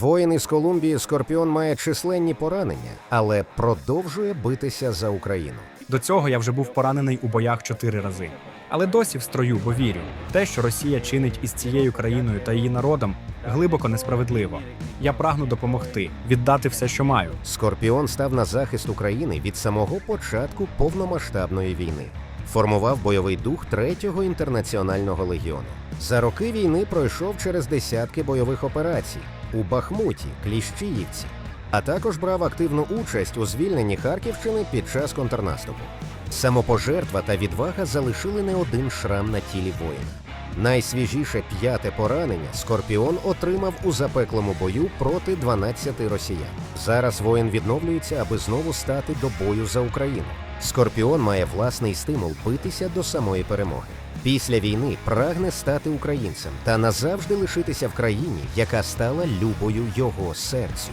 Воїн із Колумбії Скорпіон має численні поранення, але продовжує битися за Україну. До цього я вже був поранений у боях чотири рази. Але досі в строю, бо вірю, те, що Росія чинить із цією країною та її народом, глибоко несправедливо. Я прагну допомогти, віддати все, що маю. Скорпіон став на захист України від самого початку повномасштабної війни. Формував бойовий дух третього інтернаціонального легіону. За роки війни пройшов через десятки бойових операцій у Бахмуті, Кліщіївці, а також брав активну участь у звільненні Харківщини під час контрнаступу. Самопожертва та відвага залишили не один шрам на тілі воїна. Найсвіжіше п'яте поранення Скорпіон отримав у запеклому бою проти 12 росіян. Зараз воїн відновлюється, аби знову стати до бою за Україну. Скорпіон має власний стимул битися до самої перемоги. Після війни прагне стати українцем та назавжди лишитися в країні, яка стала любою його серцю.